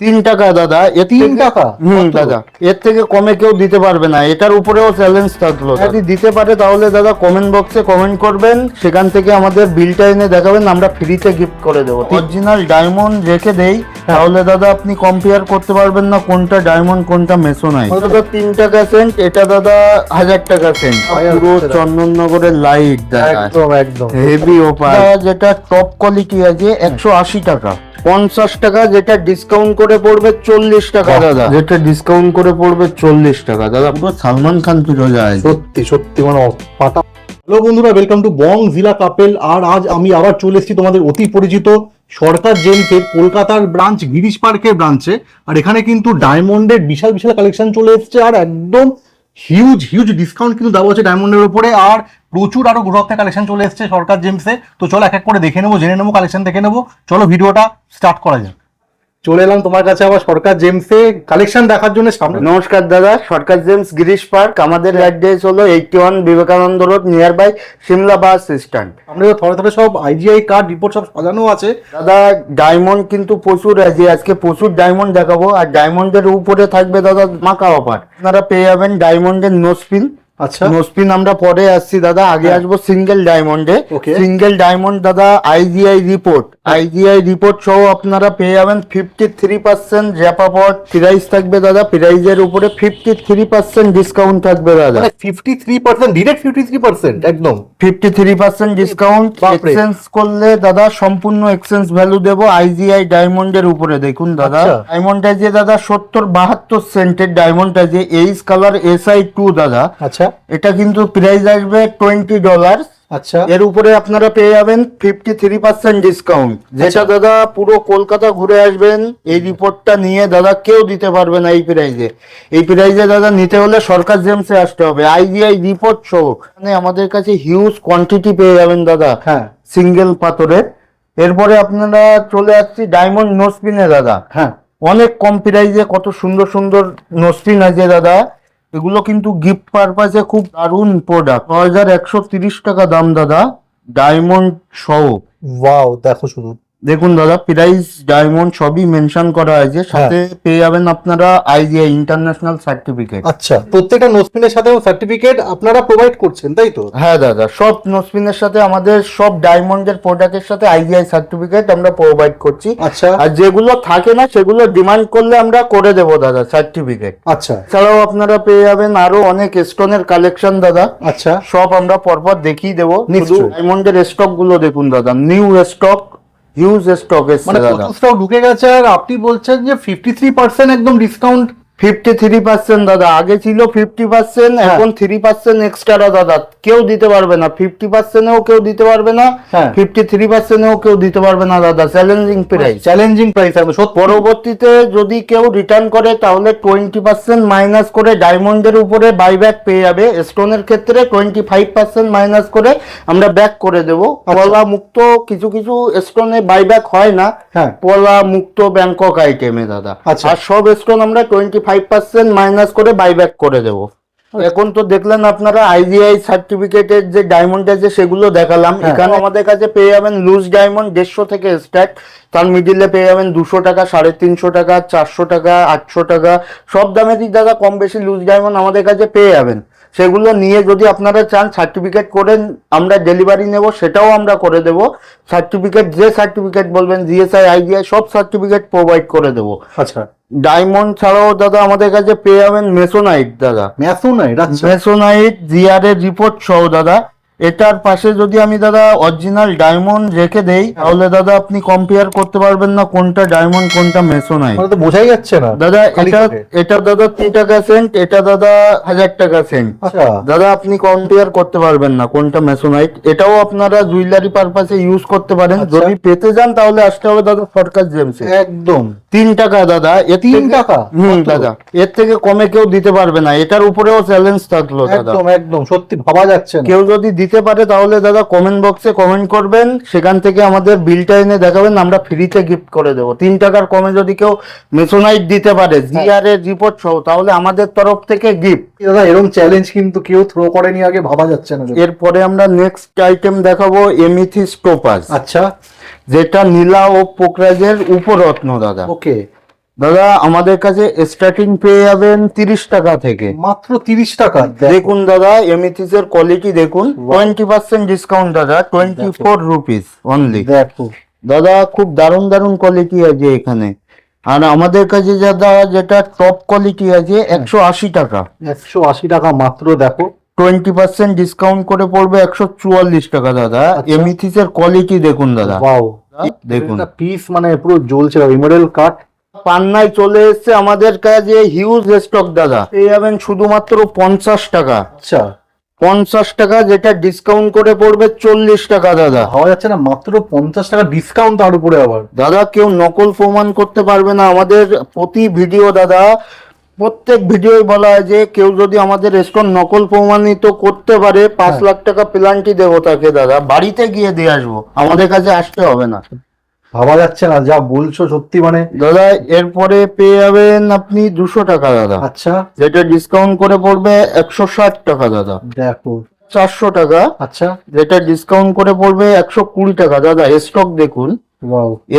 তিন টাকা দাদা। এর তিন টাকা? হুম দাদা। এর থেকে কমে কেউ দিতে পারবে না। এটার উপরেও চ্যালেঞ্জ থাকল যদি দিতে পারে তাহলে দাদা কমেন্ট বক্সে কমেন্ট করবেন। সেখান থেকে আমাদের বিলটা এনে দেখাবেন। আমরা ফ্রিতে গিফট করে দেবো। অরিজিনাল ডায়মন্ড রেখে দেই। তাহলে দাদা আপনি কম্পেয়ার করতে পারবেন না কোনটা ডায়মন্ড কোনটা মেসোনাই দাদা তিন টাকা সেন্ট এটা দাদা হাজার টাকা সেন্ট পুরো। চন্দননগরের লাইট দাদা। একদম একদম। হেভি ওপার যেটা টপ কোয়ালিটি আছে একশো আশি টাকা। পঞ্চাশ টাকা যেটা ডিসকাউন্ট করে পড়বে চল্লিশ টাকা দাদা। যেটা ডিসকাউন্ট করে পড়বে চল্লিশ টাকা দাদা। পুরো সালমান খান পুজো যায়। সত্যি সত্যি মানে পাটা হ্যালো বন্ধুরা ওয়েলকাম টু বং জিলা কাপেল আর আজ আমি আবার চলে এসেছি তোমাদের অতি পরিচিত সরকার জেমসের কলকাতার ব্রাঞ্চ গিরিশ পার্কের ব্রাঞ্চে আর এখানে কিন্তু ডায়মন্ডের বিশাল বিশাল কালেকশন চলে এসেছে। আর একদম হিউজ হিউজ ডিসকাউন্ট কিন্তু দেওয়া হচ্ছে ডায়মন্ডের উপরে। আর প্রচুর আরও গ্রহতে কালেকশন চলে এসেছে সরকার জেমসে তো চলো এক এক করে দেখে নেব জেনে নেব কালেকশন দেখে নেব। চলো ভিডিওটা স্টার্ট করা যাক। চলে এলাম তোমার কাছে আবার সরকার জেমসে কালেকশন দেখার জন্য সামনে নমস্কার দাদা সরকার জেমস গিরিশ পার্ক। আমাদের অ্যাড্রেস হলো eighty one Vivekananda road near by Simla bus stand আমরা থরে থরে সব আইজিআই কার্ড রিপোর্ট সব সাজানো আছে। দাদা ডায়মন্ড কিন্তু প্রচুর আছে। আজকে প্রচুর ডায়মন্ড দেখাবো। আর ডায়মন্ডের উপরে থাকবে দাদা মাকা অফার আপনারা পেয়ে যাবেন ডায়মন্ডের নোসপিন আচ্ছা নোসপিন আমরা পরে আসছি দাদা আগে হ্যাঁ। আসব সিঙ্গেল ডায়মন্ডে. সিঙ্গেল ডায়মন্ড দাদা আইজিআই রিপোর্ট আইজিআই রিপোর্ট সহ আপনারা পেয়ে যাবেন ফিফটি থ্রি পার্সেন্ট জ্যাপাপট প্রাইস থাকবে দাদা প্রাইজের উপরে ফিফটি থ্রি পার্সেন্ট ডিসকাউন্ট থাকবে দাদা। Fifty three percent direct fifty three percent একদম। Fifty three percent discount. Exchange করলে দাদা সম্পূর্ণ এক্সচেঞ্জ ভ্যালু দেবো আইজিআই ডায়মন্ডের উপরে। দেখুন দাদা আচ্ছা। ডায়মন্ড আছে দাদা সত্তর বাহাত্তর সেন্টের ডায়মন্ড আছে H colour S I two দাদা আচ্ছা। এটা কিন্তু প্রাইস আসবে টোয়েন্টি ডলার আচ্ছা। এর উপরে আপনারা পেয়ে যাবেন ফিফটি থ্রি পার্সেন্ট ডিসকাউন্ট যেটা দাদা পুরো কলকাতা ঘুরে আসবেন এই রিপোর্টটা নিয়ে দাদা কেউ দিতে পারবে না এই প্রাইজে এই প্রাইজে দাদা নিতে হলে সরকার জেমসে আসতে হবে আইজিআই রিপোর্ট সহ। মানে আমাদের কাছে হিউজ কোয়ান্টিটি পেয়ে যাবেন দাদা। হ্যাঁ। সিঙ্গেল পাথরের এরপরে আপনারা চলে আসছি ডায়মন্ড নোসপিনে দাদা। হ্যাঁ। অনেক কম প্রাইজে কত সুন্দর সুন্দর নোসপিন আছে দাদা। এগুলো কিন্তু গিফট পারপাসে খুব দারুণ প্রোডাক্ট ছয় একশো তিরিশ টাকা দাম, দাদা। ডায়মন্ড সহ ওয়াও দেখো শুধু দেখুন দাদা প্রাইস ডায়মন্ড সবই মেনশন করা আছে সাথে পেয়ে যাবেন আপনারা আইজিআই ইন্টারন্যাশনাল সার্টিফিকেট আচ্ছা প্রত্যেকটা নোসপিনের সাথে সার্টিফিকেট আপনারা প্রোভাইড করছেন তাই তো? হ্যাঁ দাদা সব নোসপিনের সাথে আমাদের সব ডায়মন্ডের প্রোডাক্টের সাথে আইজিআই সার্টিফিকেট আমরা প্রোভাইড করছি। আচ্ছা। আর যেগুলো থাকে না সেগুলো ডিমান্ড করলে আমরা করে দেবো দাদা সার্টিফিকেট আচ্ছা। এছাড়াও আপনারা পেয়ে যাবেন আরও অনেক স্টোনের কালেকশন দাদা। আচ্ছা। সব আমরা পরপর দেখিয়ে দেবো। ডায়মন্ডের স্টকগুলো দেখুন দাদা নিউ স্টক হিউজ স্টক মানে কত স্টক ঢুকে গেছে? আর আপনি বলছেন যে ফিফটি থ্রি পার্সেন্ট একদম ডিসকাউন্ট ফিফটি থ্রি পার্সেন্ট দাদা আগে ছিল ফিফটি পার্সেন্ট হ্যাঁ। এখন থ্রি পার্সেন্ট এক্সট্রা দাদা কেউ দিতে পারবে না ফিফটি পার্সেন্টেও কেউ দিতে পারবে না। ফিফটি থ্রি পার্সেন্টেও কেউ দিতে পারবে না দাদা চ্যালেঞ্জিং প্রাইস চ্যালেঞ্জিং প্রাইস পরবর্তীতে যদি কেউ রিটার্ন করে তাহলে টোয়েন্টি পার্সেন্ট মাইনাস করে ডায়মন্ডের উপরে বাইব্যাক পেয়ে যাবে স্টোনের ক্ষেত্রে টোয়েন্টি ফাইভ পার্সেন্ট মাইনাস করে আমরা ব্যাক করে দেব পলা মুক্ত কিছু কিছু স্টোনে বাইব্যাক হয় না হ্যাঁ। পলা মুক্ত ব্যাংকক আইটেমে দাদা আচ্ছা। আর সব স্টোন আমরা টোয়েন্টি ফাইভ পার্সেন্ট মাইনাস করে বাইব্যাক করে দেব। এখন তো দেখলেন আপনারা আইজিআই সার্টিফিকেটের যে ডায়মন্ড আছে সেগুলো দেখালাম। হ্যাঁ। এখানে আমাদের কাছে পেয়ে যাবেন লুজ ডায়মন্ড দেড়শো থেকে স্টার্ট তার মিডিলে পেয়ে যাবেন দুশো টাকা সাড়ে তিনশো টাকা চারশো টাকা আটশো টাকা। সব দামেরই দাদা কম বেশি লুজ ডায়মন্ড আমাদের কাছে পেয়ে যাবেন। সেগুলো নিয়ে যদি আপনারা চান সার্টিফিকেট করেন আমরা ডেলিভারি নেব সেটাও আমরা করে দেব। সার্টিফিকেট যে সার্টিফিকেট বলবেন জিএসআই আইজিআই সব সার্টিফিকেট প্রোভাইড করে দেব। আচ্ছা। ডায়মন্ড ছাড়াও দাদা আমাদের কাছে পেয়ে যাবেন মেসোনাইট দাদা। মেসোনাইট মেসোনাইট জিআর এর রিপোর্ট সহ দাদা। এটার পাশে যদি আমি দাদা অরিজিনাল ডায়মন্ড রেখে দেই তাহলে দাদা আপনি কম্পেয়ার করতে পারবেন না কোনটা ডায়মন্ড কোনটা মেসোনাইট তো বোঝাই যাচ্ছে না। দাদা এটা এটা দাদা তিন টাকা সেন্ট এটা দাদা হাজার টাকা সেন্ট আচ্ছা। দাদা আপনি কম্পেয়ার করতে পারবেন না কোনটা মেসোনাইট এটাও আপনারা জুয়েলারি পারপাসে ইউজ করতে পারেন। আচ্ছা। যদি পেতে যান তাহলে আসতে হবে দাদা সরকার জেমসে একদম। তিন টাকা দাদা এর তিন টাকা? হুম দাদা এর থেকে কমে কেউ দিতে পারবে না। এটার উপরেও চ্যালেঞ্জ থাকল দাদা। একদম একদম। সত্যি ভাবা যাচ্ছে কেউ যদি দিতে পারে তাহলে দাদা কমেন্ট বক্সে কমেন্ট করবেন। সেখান থেকে আমাদের বিলটা এনে দেখাবেন আমরা ফ্রিতে গিফট করে দেবো। তিন টাকার কমে যদি কেউ মেসোনাইট দিতে পারে জিআর এর রিপোর্ট সহ তাহলে আমাদের তরফ থেকে গিফট দাদা এরকম চ্যালেঞ্জ কিন্তু কেউ থ্রো করেনি আগে ভাবা যাচ্ছে না এরপরে আমরা নেক্সট আইটেম দেখাবো এমিথিস টোপাস আচ্ছা। যেটা নীলা ও পোকরাজের উপরত্ন দাদা। ওকে দাদা আমাদের কাছে স্টার্টিং পেয়ে যাবেন তিরিশ টাকা থেকে। মাত্র তিরিশ টাকা। দেখুন দাদা এমিথিসের কোয়ালিটি দেখুন টোয়েন্টি পার্সেন্ট ডিসকাউন্ট দাদা টোয়েন্টি ফোর রুপিস অনলি দাদা খুব দারুণ দারুণ কোয়ালিটি আছে এখানে। আর আমাদের কাছে দাদা যেটা টপ কোয়ালিটি আছে একশো আশি টাকা। একশো আশি টাকা মাত্র দেখো। টোয়েন্টি পার্সেন্ট ডিসকাউন্ট করে পড়বে একশো চুয়াল্লিশ টাকা দাদা। আচ্ছা। এমিথিসের কোয়ালিটি দেখুন দাদা। দেখুন। পিস মানে পুরো জ্বলছে ইমোডেল কাট পান্নায় চলে এসেছে আমাদের কাছে হিউজ স্টক দাদা। পেয়ে যাবেন শুধুমাত্র পঞ্চাশ টাকা। আচ্ছা। পঞ্চাশ টাকা যেটা ডিসকাউন্ট করে পড়বে চল্লিশ টাকা দাদা। হওয়া যাচ্ছে না মাত্র পঞ্চাশ টাকা ডিসকাউন্ট তার উপরে আবার। দাদা কেউ নকল প্রমাণ করতে পারবে না। আমাদের প্রতি ভিডিও দাদা প্রত্যেক ভিডিওই বলা হয় যে কেউ যদি আমাদের স্টোর নকল প্রমাণিত করতে পারে পাঁচ হ্যাঁ। লাখ টাকা প্লান্টি দেবো তাকে দাদা। বাড়িতে গিয়ে দিয়ে আসব। আমাদের কাছে আসতে হবে না। ভাবা যাচ্ছে না যা বলছো সত্যি মানে দাদা এরপরে পেয়ে যাবেন আপনি দুশো টাকা দাদা। আচ্ছা। যেটা ডিসকাউন্ট করে পড়বে একশো ষাট টাকা দাদা। দেখো। চারশো টাকা। আচ্ছা। যেটা ডিসকাউন্ট করে পড়বে একশো কুড়ি টাকা। দাদা স্টক দেখুন।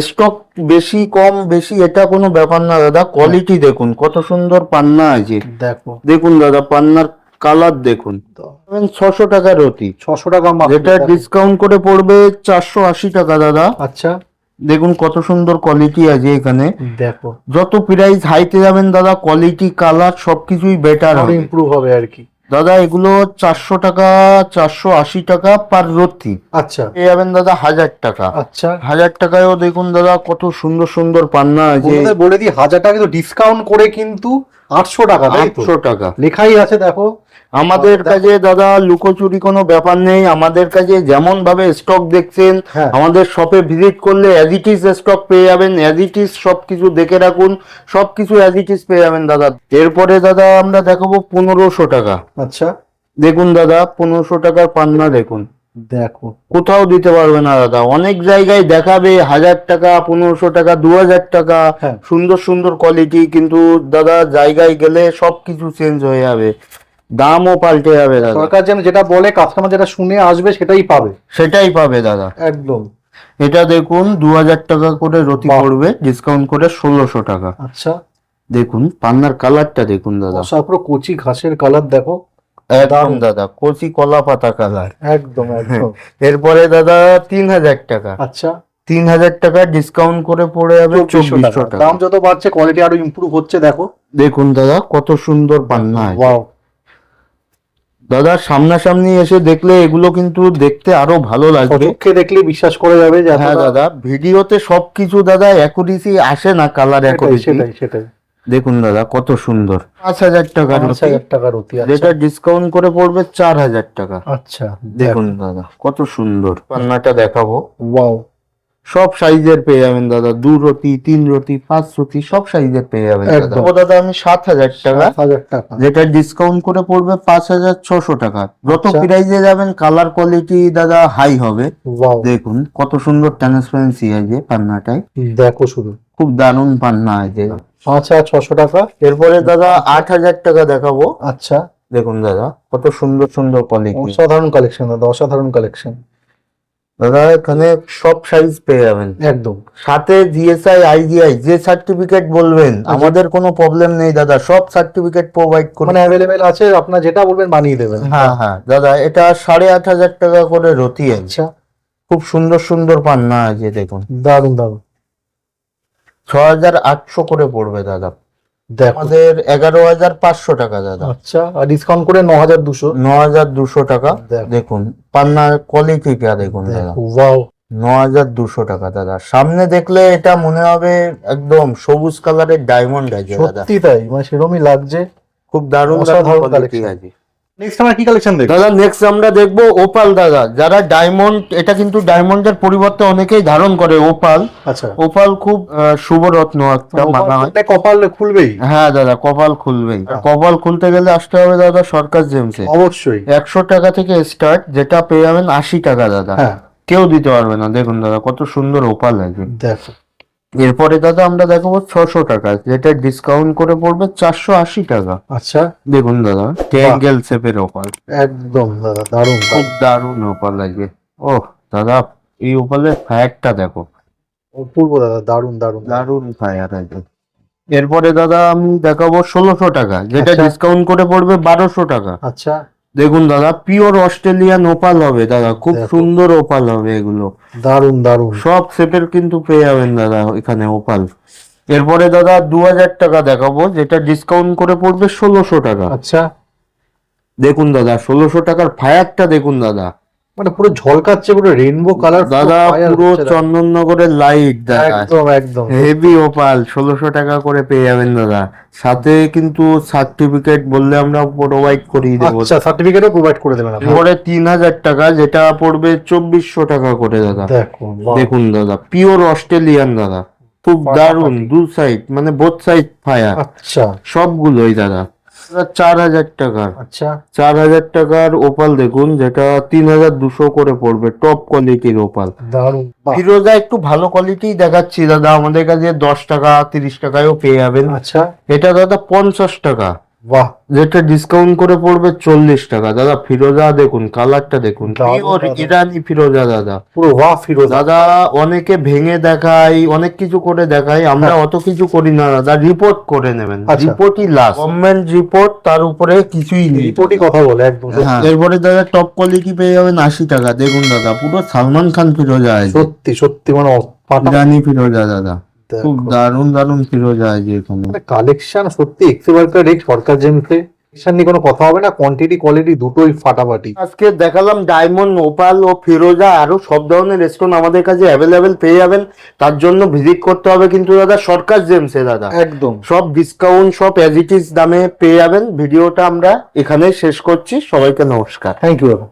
স্টক বেশি কম বেশি এটা কোনো ব্যাপার না দাদা। কোয়ালিটি দেখুন কত সুন্দর পান্না আছে। দেখো। দেখুন দাদা পান্নার কালার দেখুন। ছশো টাকা রতি ছশো টাকা যেটা ডিসকাউন্ট করে পড়বে চারশো আশি টাকা দাদা। আচ্ছা। দেখুন কত সুন্দর কোয়ালিটি আছে এখানে। দেখো। যত প্রাইস হাইতে যাবেন দাদা কোয়ালিটি কালার সবকিছুই বেটার হবে। ইমপ্রুভ হবে আর কি। দাদা এগুলো চারশো টাকা চারশো আশি টাকা পার রত্তি। আচ্ছা। পেয়ে যাবেন দাদা হাজার টাকা। আচ্ছা। হাজার টাকায়ও দেখুন দাদা কত সুন্দর সুন্দর পান্না আছে। বলে দিই হাজার টাকা কিন্তু ডিসকাউন্ট করে কিন্তু আটশো টাকা আটশো টাকা। লেখাই আছে দেখো। আমাদের কাছে দাদা লুকোচুরি কোনো ব্যাপার নেই। আমাদের কাছে যেমন ভাবে স্টক দেখছেন হ্যাঁ। আমাদের শপে ভিজিট করলে অ্যাজ ইট ইজ স্টক পেয়ে যাবেন। অ্যাজ ইট ইজ সবকিছু দেখে রাখুন সবকিছু অ্যাজ ইট ইজ পেয়ে যাবেন দাদা। এরপরে দাদা আমরা দেখাবো পনেরোশো টাকা। আচ্ছা। দেখুন দাদা পনেরোশো টাকার পান্না দেখুন। দেখো। কোথাও দিতে পারবে না দাদা। অনেক জায়গায় দেখাবে হাজার টাকা পনেরোশো টাকা দু হাজার টাকা। হ্যাঁ। সুন্দর সুন্দর কোয়ালিটি কিন্তু দাদা জায়গায় গেলে সবকিছু চেঞ্জ হয়ে যাবে। দামও পাল্টে যাবে দাদা। সরকার যেন যেটা বলে কাস্টমার যেটা শুনে আসবে সেটাই পাবে। সেটাই পাবে দাদা। একদম। এটা দেখুন দু হাজার টাকা করে রতি পড়বে ডিসকাউন্ট করে ষোলোশো টাকা। আচ্ছা। দেখুন পান্নার কালারটা দেখুন দাদা। পুরো কচি ঘাসের কালার দেখো। একদম দাদা কচি কলা পাতা কালার একদম একদম। এরপরে দাদা তিন হাজার টাকা। আচ্ছা। তিন হাজার টাকা ডিসকাউন্ট করে পড়ে যাবে চব্বিশশো টাকা। দাম যত বাড়ছে কোয়ালিটি আরও ইমপ্রুভ হচ্ছে দেখো। দেখুন দাদা কত সুন্দর পান্না। দাদা সামনাসামনি এসে দেখলে এগুলো কিন্তু দেখতে আরও ভালো লাগবে। চোখে দেখলে বিশ্বাস করে যাবে যে হ্যাঁ দাদা ভিডিওতে সবকিছু দাদা অ্যাকুরেসি আসে না কালার অ্যাকুরেসি সেটাই সেটাই। দেখুন দাদা কত সুন্দর। পাঁচ হাজার টাকা পাঁচ হাজার টাকার আচ্ছা। যেটা ডিসকাউন্ট করে পড়বে চার হাজার টাকা। আচ্ছা। দেখুন দাদা কত সুন্দর। পান্নাটা দেখাবো। ওয়াও সব সাইজের পেয়ে যাবেন দাদা। দু রতি তিন রতি পাঁচ রতি সব সাইজের পেয়ে যাবেন দাদা। ও দাদা আমি সাত হাজার টাকা। টাকা। যেটা ডিসকাউন্ট করে পড়বে পাঁচ হাজার ছশো টাকা। যত আচ্ছা। প্রাইজে যাবেন কালার কোয়ালিটি দাদা হাই হবে। দেখুন কত সুন্দর ট্রান্সপারেন্সি আছে পান্নাটায় দেখো শুধু। খুব দারুণ পান্না আছে পাঁচ হাজার ছশো টাকা। এরপরে দাদা আট হাজার টাকা দেখাবো। আচ্ছা। দেখুন দাদা কত সুন্দর সুন্দর কোয়ালিটি অসাধারণ কালেকশন দাদা অসাধারণ কালেকশন দাদা এখানে সব সাইজ পেয়ে যাবেন। একদম। সাথে জিএসআই আইজিআই যে সার্টিফিকেট বলবেন আচ্ছা। আমাদের কোনো প্রবলেম নেই দাদা সব সার্টিফিকেট প্রোভাইড করে মানে অ্যাভেলেবেল আছে আপনার যেটা বলবেন বানিয়ে দেবেন। হ্যাঁ হ্যাঁ। দাদা এটা সাড়ে আট হাজার টাকা করে রতি আচ্ছা। খুব সুন্দর সুন্দর পান্না আছে দেখুন। দারুণ দারুণ ছ হাজার আটশো করে পড়বে দাদা। আমাদের এগারো হাজার পাঁচশো টাকা দাদা। আচ্ছা আর ডিসকাউন্ট করে ন হাজার দুশো? ন হাজার দুশো টাকা দেখো। দেখুন পান্নার কোয়ালিটিটা দেখুন দাদা। ওয়াও ন হাজার দুশো টাকা দাদা। সামনে দেখলে এটা মনে হবে একদম সবুজ কালারের ডায়মন্ড আছে দাদা। সত্যি তাই মানে সেরকমই লাগছে। খুব দারুণ দারুণ কোয়ালিটি আছে। নেক্সট আমরা কি কালেকশন দেখব? দাদা নেক্সট আমরা দেখব ওপাল দাদা। যারা ডায়মন্ড এটা কিন্তু ডায়মন্ডের পরিবর্তে অনেকেই ধারণ করে ওপাল আচ্ছা। ওপাল খুব আহ, শুভ রত্ন একটা মানা হয় কপাল খুলবেই। হ্যাঁ দাদা কপাল খুলবেই। কপাল খুলতে গেলে আসতে হবে দাদা সরকার জেমসে। অবশ্যই। একশো টাকা থেকে স্টার্ট যেটা পেয়ে যাবেন আশি টাকা দাদা। হ্যাঁ। কেউ দিতে পারবে না। দেখুন দাদা কত সুন্দর ওপাল আছে দেখো। এরপরে দাদা আমরা দেখাবো ছশো টাকা। যেটা ডিসকাউন্ট করে পড়বে চারশো আশি টাকা। আচ্ছা। দেখুন দাদা ট্যাঙ্গেল শেপের ওপাল একদম দাদা দারুণ খুব দারুণ ওপাল লাগে ও দাদা এই ওপালের ফায়ারটা দেখো। অপূর্ব দাদা দারুণ দারুণ দারুণ ফায়ার আছে এরপরে দাদা আমি দেখাবো ষোলোশো টাকা যেটা আচ্ছা। ডিসকাউন্ট করে পড়বে বারোশো টাকা। আচ্ছা। দেখুন দাদা পিওর অস্ট্রেলিয়ান ওপাল হবে দাদা খুব সুন্দর ওপাল হবে এগুলো। দারুণ দারুণ সব সেটের কিন্তু পেয়ে যাবেন দাদা এখানে ওপাল এরপরে দাদা দু হাজার টাকা দেখাবো যেটা ডিসকাউন্ট করে পড়বে ষোলোশো টাকা। আচ্ছা। দেখুন দাদা ষোলোশো টাকার ফায়ারটা দেখুন দাদা। মানে পুরো ঝলকাচ্ছে পুরো রেইনবো কালার দাদা পুরো চন্দননগরের লাইট দাদা। একদম একদম। হেভি ওপাল ষোলোশো টাকা করে পেয়ে যাবেন দাদা। সাথে কিন্তু সার্টিফিকেট বললে আমরা প্রোভাইড করিয়ে দেবো। আচ্ছা সার্টিফিকেটও প্রোভাইড করে দেবেন এরপরে তিন হাজার টাকা যেটা পড়বে চব্বিশশো টাকা করে দাদা। দেখুন দাদা পিওর অস্ট্রেলিয়ান দাদা। খুব। দারুণ দু সাইড মানে বোথ সাইড ফায়ার আচ্ছা। সবগুলোই দাদা, চার হাজার টাকার। আচ্ছা। চার হাজার টাকার ওপাল দেখুন যেটা তিন হাজার দুশো করে পড়বে টপ কোয়ালিটির ওপাল। ফিরোজা একটু ভালো কোয়ালিটি দেখাচ্ছি দাদা। আমাদের কাছে দশ টাকা তিরিশ টাকায়ও পেয়ে যাবেন। আচ্ছা। এটা দাদা পঞ্চাশ টাকা। বাহ যেটা ডিসকাউন্ট করে পড়বে চল্লিশ টাকা। দাদা ফিরোজা দেখুন কালারটা দেখুন। ইরানি ফিরোজা দাদা। পুরো ওয়াহ ফিরোজা। দাদা অনেকে ভেঙে দেখাই অনেক কিছু করে দেখাই আমরা অত কিছু করি না দাদা রিপোর্ট করে নেবেন। হ্যাঁ। রিপোর্টই লাস্ট গভর্নমেন্ট রিপোর্ট তার উপরে কিছুই নেই। রিপোর্টই কথা বলে একদম। হ্যাঁ। এরপরে দাদা টপ কোয়ালিটি পেয়ে যাবেন আশি টাকা। দেখুন দাদা পুরো সালমান খান ফিরোজা সত্যি সত্যি মানে ইরানি ফিরোজা দাদা। খুব দারুণ দারুণ ফিরোজা আছে এখানে। কালেকশন সত্যি এক্সেবারকার রেট সরকার জেমসে কালেকশন নিয়ে কোনো কথা হবে না কোয়ান্টিটি কোয়ালিটি দুটোই ফাটাফাটি। আজকে দেখালাম ডায়মন্ড ওপাল ও ফিরোজা আরও সব ধরনের রেস্টুরেন্ট আমাদের কাছে অ্যাভেলেবেল পেয়ে যাবেন। তার জন্য ভিজিট করতে হবে কিন্তু দাদা সরকার জেমসে দাদা। একদম। সব ডিসকাউন্ট সব অ্যাজ ইট ইজ দামে পেয়ে যাবেন। ভিডিওটা আমরা এখানে শেষ করছি। সবাইকে নমস্কার। থ্যাংক ইউ দাদা।